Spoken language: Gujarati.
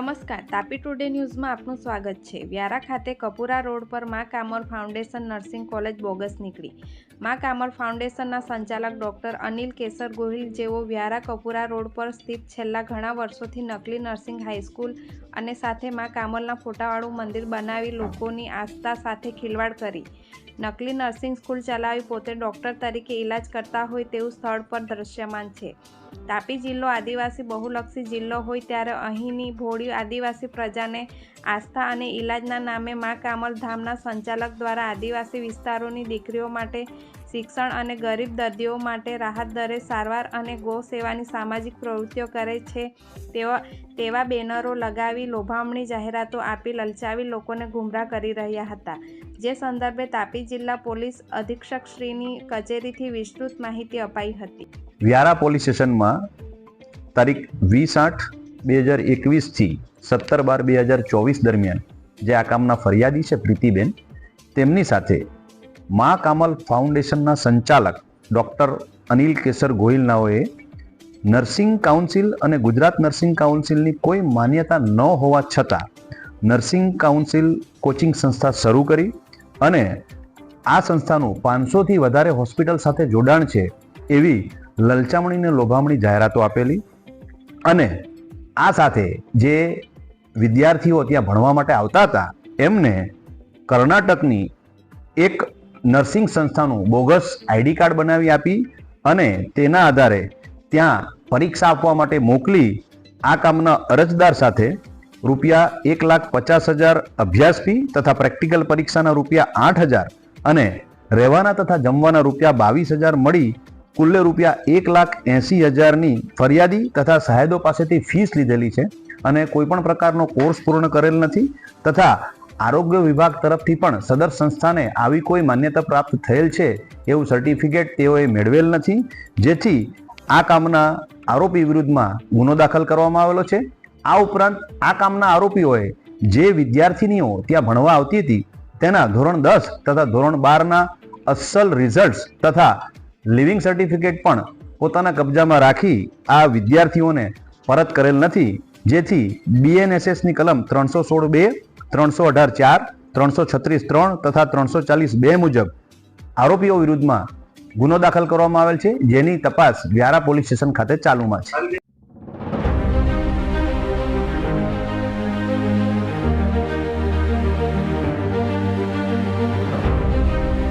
નમસ્કાર, તાપી ટુડે ન્યૂઝમાં આપનું સ્વાગત છે. વ્યારા ખાતે કપુરા રોડ પર મા કામર ફાઉન્ડેશન નર્સિંગ કોલેજ બોગસ નીકળી. મા કામર ફાઉન્ડેશનના સંચાલક ડૉક્ટર અનિલ કેસર ગોહિલ જેઓ વ્યારા કપુરા રોડ પર સ્થિત છેલ્લા ઘણા વર્ષોથી નકલી નર્સિંગ હાઈસ્કૂલ અને સાથે મા કામલના ફોટાવાળું મંદિર બનાવી લોકોની આસ્થા સાથે ખિલવાડ કરી. નકલી નર્સિંગ સ્કૂલ ચલાવી પોતે ડૉક્ટર તરીકે ઇલાજ કરતા હોય તેવું સ્થળ પર દ્રશ્યમાન છે. તાપી જિલ્લો આદિવાસી બહુલક્ષી જિલ્લો હોય ત્યારે અહીંની ભોળી આદિવાસી પ્રજાને આસ્થા અને ઇલાજના નામે મા કામલ ધામના સંચાલક દ્વારા આદિવાસી વિસ્તારોની દીકરીઓ માટે શિક્ષણ અને ગરીબ દર્દીઓ માટે રાહત દરે સારવાર અને ગૌ સેવાની સામાજિક પ્રવૃત્તિઓ કરે છે. તેવા તેવા બેનરો લગાવી લોભામણી જાહેરાતો આપી લલચાવી લોકોને ગુમરાહ કરી રહ્યા હતા. જે સંદર્ભે તાપી જિલ્લા પોલીસ અધિક્ષકશ્રીની કચેરીથી વિસ્તૃત માહિતી અપાઈ હતી. વ્યારા પોલીસ સ્ટેશનમાં તારીખ વીસ આઠ બે હજાર એકવીસથી સત્તર બાર બે હજાર ચોવીસ દરમિયાન જે આ કામના ફરિયાદી છે, પ્રીતિબેન, તેમની સાથે મા કામલ ફાઉન્ડેશનના સંચાલક ડૉક્ટર અનિલ કેસર ગોહિલનાઓએ નર્સિંગ કાઉન્સિલ અને ગુજરાત નર્સિંગ કાઉન્સિલની કોઈ માન્યતા ન હોવા છતાં નર્સિંગ કાઉન્સિલ કોચિંગ સંસ્થા શરૂ કરી અને આ સંસ્થાનું પાંચસોથી વધારે હોસ્પિટલ સાથે જોડાણ છે એવી લલચામણીને લોભામણી જાહેરાતો આપેલી અને આ સાથે જે વિદ્યાર્થીઓ ત્યાં ભણવા માટે આવતા હતા, એમને કર્ણાટકની એક નર્સિંગ સંસ્થાનું બોગસ આઈડી કાર્ડ બનાવી આપી અને તેના આધારે ત્યાં પરીક્ષા આપવા માટે મોકલી આ કામના અરજદાર સાથે રૂપિયા એક લાખ પચાસ હજાર અભ્યાસ ફી તથા પ્રેક્ટિકલ પરીક્ષાના રૂપિયા આઠ હજાર અને રહેવાના તથા જમવાના રૂપિયા બાવીસ હજાર મળી કુલ્લે રૂપિયા એક લાખ એંસી હજારની ફરિયાદી તથા સાહેદો પાસેથી ફીસ લીધેલી છે અને કોઈ પણ પ્રકારનો કોર્સ પૂર્ણ કરેલ નથી તથા આરોગ્ય વિભાગ તરફથી પણ સદર સંસ્થાને આવી કોઈ માન્યતા પ્રાપ્ત થયેલ છે એવું સર્ટિફિકેટ તેઓએ મેળવેલ નથી, જેથી આ કામના આરોપી વિરુદ્ધમાં ગુનો દાખલ કરવામાં આવેલો છે. આ ઉપરાંત આ કામના આરોપીઓએ જે વિદ્યાર્થીનીઓ ત્યાં ભણવા આવતી હતી, તેના ધોરણ દસ તથા ધોરણ બારના અસલ રિઝલ્ટ્સ તથા લિવિંગ સર્ટિફિકેટ પણ પોતાના કબજામાં રાખી આ વિદ્યાર્થીઓને પરત કરેલ નથી, જેથી બીએનએસએસની કલમ ત્રણસો સોળ બે ત્રણસો અઢાર ચાર, ત્રણસો છત્રીસ ત્રણ તથા ત્રણસો ચાલીસ બે મુજબ આરોપીઓ વિરુદ્ધમાં ગુનો દાખલ કરવામાં આવેલ છે, જેની તપાસ વ્યારા પોલીસ સ્ટેશન ખાતે ચાલુમાં છે.